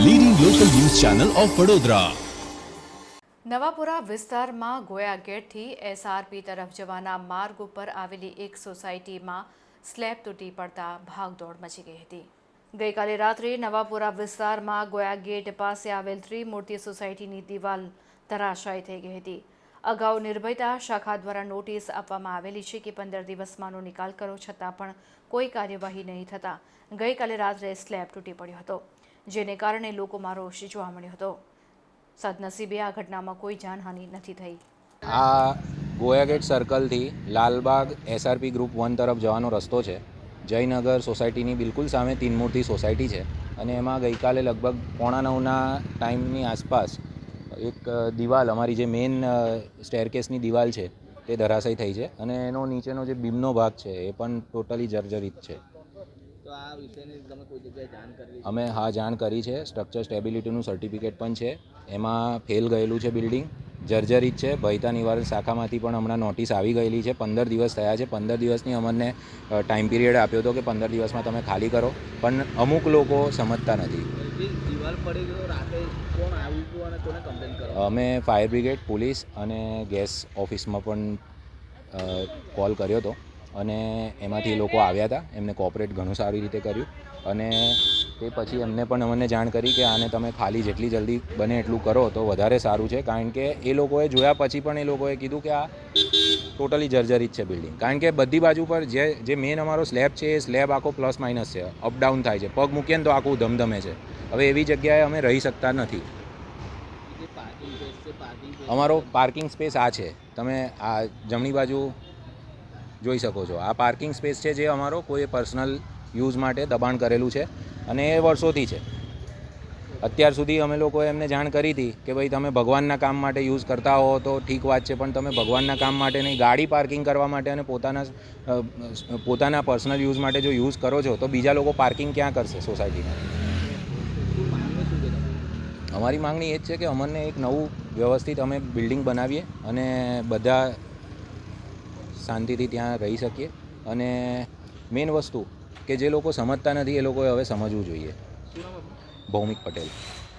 Channel of Vadodara Navapura વિસ્તારમાં Goya ગેટથી SRP તરફ જવાના માર્ગ ઉપર આવેલી એક સોસાયટીમાં સ્લેબ તૂટી પડતા ભાગદોડ મચી ગઈ હતી. ગઈકાલે રાત્રે નવાપુરા વિસ્તારમાં ગોયા ગેટ પાસે આવેલ ત્રિમૂર્તિ સોસાયટીની દિવાલ ધરાશાયી થઈ ગઈ હતી. અગાઉ નિર્ભયતા શાખા દ્વારા નોટિસ આપવામાં આવેલી છે કે પંદર દિવસમાંનો નિકાલ કરો છતાં પણ કોઈ કાર્યવાહી નહીં થતાં ગઈકાલે રાત્રે સ્લેબ તૂટી પડ્યો હતો. જેને કારણે લોકોમાં રોષ જોવા મળ્યો હતો. સદનસીબે આ ઘટનામાં કોઈ જાનહાનિ નથી થઈ. આ ગોયાગેટ સર્કલથી લાલબાગ એસઆરપી ગ્રુપ વન તરફ જવાનો રસ્તો છે. જયનગર સોસાયટીની બિલકુલ સામે તીનમૂર્તિ સોસાયટી છે અને એમાં ગઈકાલે લગભગ પોણા નવના ટાઈમની આસપાસ એક દિવાલ, અમારી જે મેઇન સ્ટેરકેસની દિવાલ છે, તે ધરાશાયી થઈ છે અને એનો નીચેનો જે બીમનો ભાગ છે, એ પણ ટોટલી જર્જરિત છે. તો આ વિષયની તમે કોઈ જગ્યાએ જાણ કરી અમે હા જાણ કરી છે. સ્ટ્રક્ચર સ્ટેબિલિટીનું સર્ટિફિકેટ પણ છે. એમાં ફેલ ગયેલું છે બિલ્ડિંગ. જર્જરિત છે. ભયતા નિવારણ શાખામાંથી પણ હમણાં નોટિસ આવી ગયેલી છે. પંદર દિવસ થયા છે. પંદર દિવસની અમને ટાઈમ પિરિયડ આપ્યો હતો કે પંદર દિવસમાં તમે ખાલી કરો. પણ અમુક લોકો સમજતા નથી. અમે ફાયર બ્રિગેડ પોલીસ અને ગેસ ઓફિસમાં પણ કોલ કર્યો હતો. અને એમાંથી એ લોકો આવ્યા હતા. એમને કોઓપરેટ ઘણું સારી રીતે કર્યું. અને તે પછી એમને પણ અમને જાણ કરી કે આને તમે ખાલી જેટલી જલ્દી બને એટલું કરો તો વધારે સારું છે. કારણ કે એ લોકોએ જોયા પછી પણ એ લોકોએ કીધું કે આ ટોટલી જર્જરિત છે બિલ્ડિંગ કારણ કે બધી બાજુ પર જે જે મેઇન અમારો સ્લેબ છે એ સ્લેબ આખો પ્લસ માઇનસ છે. અપડાઉન થાય છે. પગ મૂકીએ ને તો આખું ધમધમે છે. હવે એવી જગ્યાએ અમે રહી શકતા નથી. અમારો પાર્કિંગ સ્પેસ આ છે. તમે આ જમણી બાજુ જોઈ શકો છો. આ પાર્કિંગ સ્પેસ છે જે અમારો કોઈ પર્સનલ યુઝ માટે દબાણ કરેલું છે અને એ વર્ષોથી છે. અત્યાર સુધી અમે લોકોએ એમને જાણ કરી હતી કે ભાઈ તમે ભગવાનના કામ માટે યુઝ કરતા હો તો ઠીક વાત છે, પણ તમે ભગવાનના કામ માટે નહીં, ગાડી પાર્કિંગ કરવા માટે અને પોતાના પોતાના પર્સનલ યુઝ માટે જો યુઝ કરો છો તો બીજા લોકો પાર્કિંગ ક્યાં કરશે સોસાયટીમાં? અમારી માંગણી એ જ છે કે અમને એક નવું વ્યવસ્થિત અમે બિલ્ડિંગ બનાવીએ અને બધા શાંતિથી ત્યાં રહી શકીએ. અને મેઇન વસ્તુ કે જે લોકો સમજતા નથી એ લોકોએ હવે સમજવું જોઈએ. ભૌમિક પટેલ.